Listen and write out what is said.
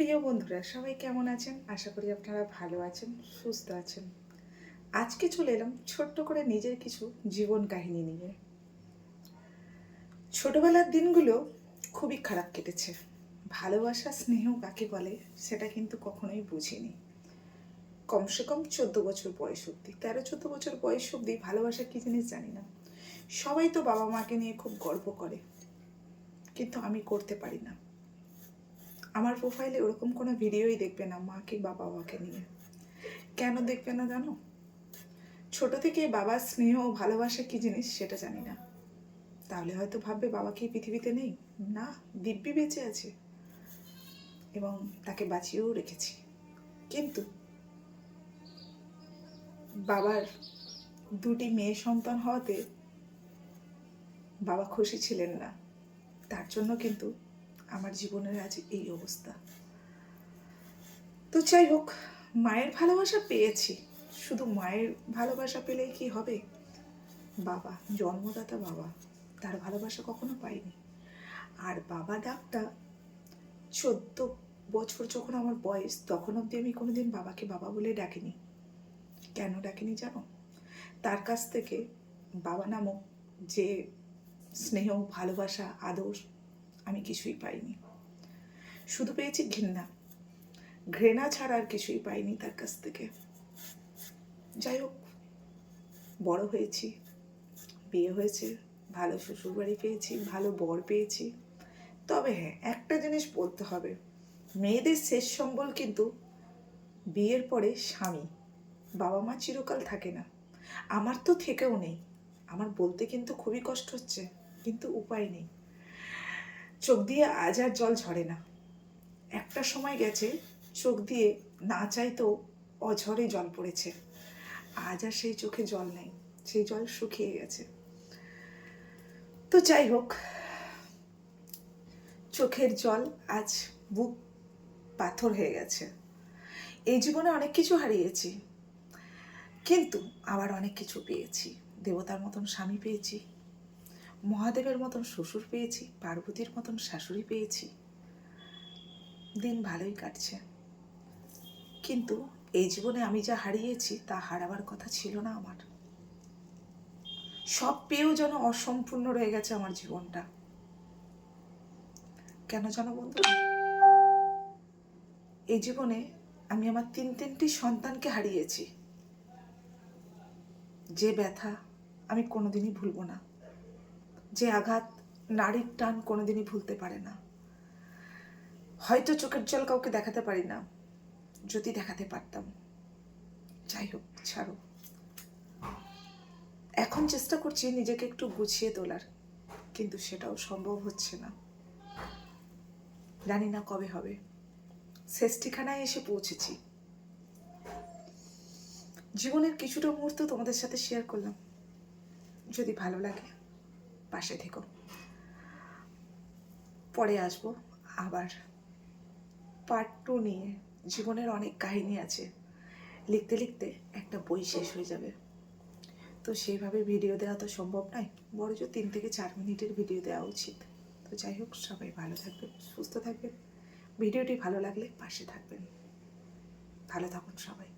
প্রিয় বন্ধুরা, সবাই কেমন আছেন? আশা করি আপনারা ভালো আছেন, সুস্থ আছেন। আজকে চলে এলাম ছোট্ট করে নিজের কিছু জীবন কাহিনী নিয়ে। ছোটবেলার দিনগুলো খুবই খারাপ কেটেছে। ভালোবাসা, স্নেহ কাকে বলে, সেটা কিন্তু কখনোই বুঝিনি। কমসে কম চোদ্দ বছর বয়স অব্দি তেরো চোদ্দ বছর বয়স অব্দি ভালোবাসা কী জিনিস জানি না। সবাই তো বাবা মাকে নিয়ে খুব গর্ব করে, কিন্তু আমি করতে পারি না। আমার প্রোফাইলে ওরকম কোনো ভিডিওই দেখবে না মাকে বা বাবাকে নিয়ে। কেন দেখবে না জানো? ছোট থেকে বাবার স্নেহ ও ভালোবাসা কি জিনিস সেটা জানি না। তাহলে হয়তো ভাববে বাবা কি পৃথিবীতে নেই? না, দিব্যি বেঁচে আছে। এবং তাকে বাঁচিয়েও রেখেছি। কিন্তু বাবার দুটি মেয়ে সন্তান হওয়াতে বাবা খুশি ছিলেন না। তার জন্য কিন্তু আমার জীবনের আজ এই অবস্থা। তো যাই হোক, মায়ের ভালোবাসা পেয়েছি। শুধু মায়ের ভালোবাসা পেলেই কি হবে? বাবা, জন্মদাতা বাবা, তার ভালোবাসা কখনো পাইনি। আর বাবা ডাকটা চোদ্দ বছর যখন আমার বয়স, তখন অবধি আমি কোনোদিন বাবাকে বাবা বলে ডাকিনি। কেন ডাকিনি জানো? তার কাছ থেকে বাবা নামক যে স্নেহ, ভালোবাসা, আদর আমি কিছুই পাইনি। শুধু পেয়েছি ঘৃণা। ঘৃণা ছাড়া আর কিছুই পাইনি তার কাছ থেকে। যাই হোক, বড় হয়েছি, বিয়ে হয়েছে, ভালো শ্বশুরবাড়ি পেয়েছি, ভালো বর পেয়েছি। তবে হ্যাঁ একটা জিনিস বলতে হবে, মেয়েদের শেষ সম্বল কিন্তু বিয়ের পরে স্বামী বাবা মা চিরকাল থাকে না। আমার তো থেকেও নেই। আমার বলতে কিন্তু খুবই কষ্ট হচ্ছে, কিন্তু উপায় নেই। চোখ দিয়ে আজ আর জল ঝরে না। একটা সময় গেছে, চোখ দিয়ে না চাইতেও অঝরে জল পড়েছে। আজ আর সেই চোখে জল নেই, সেই জল শুকিয়ে গেছে। তো যাই হোক, চোখের জল আজ বুক পাথর হয়ে গেছে। এই জীবনে অনেক কিছু হারিয়েছি, কিন্তু আবার অনেক কিছু পেয়েছি। দেবতার মতন স্বামী পেয়েছি মহাদেবের মতন শ্বশুর পেয়েছি, পার্বতীর মতন শাশুড়ি পেয়েছি। দিন ভালোই কাটছে। কিন্তু এই জীবনে আমি যা হারিয়েছি, তা হারাবার কথা ছিল না আমার। সব পেয়েও যেন অসম্পূর্ণ রয়ে গেছে আমার জীবনটা। কেন জানো বন্ধু? এই জীবনে আমি আমার তিন তিনটি সন্তানকে হারিয়েছি। যে ব্যথা আমি কোনোদিনই ভুলবো না। যে আঘাত নারীর টান কোনোদিনই ভুলতে পারে না। হয়তো চোখের জল কাউকে দেখাতে পারি না, যদি দেখাতে পারতাম। যাই হোক, ছাড়ো। এখন চেষ্টা করছি নিজেকে একটু গুছিয়ে তোলার, কিন্তু সেটাও সম্ভব হচ্ছে না। জানি না কবে হবে। শেষ ঠিকানায় এসে পৌঁছেছি। জীবনের কিছুটা মুহূর্ত তোমাদের সাথে শেয়ার করলাম। যদি ভালো লাগে। পাশে থেকো। পরে আসব। আবার পার্ট টু নিয়ে জীবনের অনেক কাহিনী আছে। লিখতে লিখতে একটা বই শেষ হয়ে যাবে। তো সেইভাবে ভিডিও দেওয়া তো সম্ভব নয়। বড় জোর তিন থেকে চার মিনিটের ভিডিও দেওয়া উচিত। তো যাই হোক, সবাই ভালো থাকবেন, সুস্থ থাকবেন। ভিডিওটি ভালো লাগলে পাশে থাকবেন। ভালো থাকুন সবাই।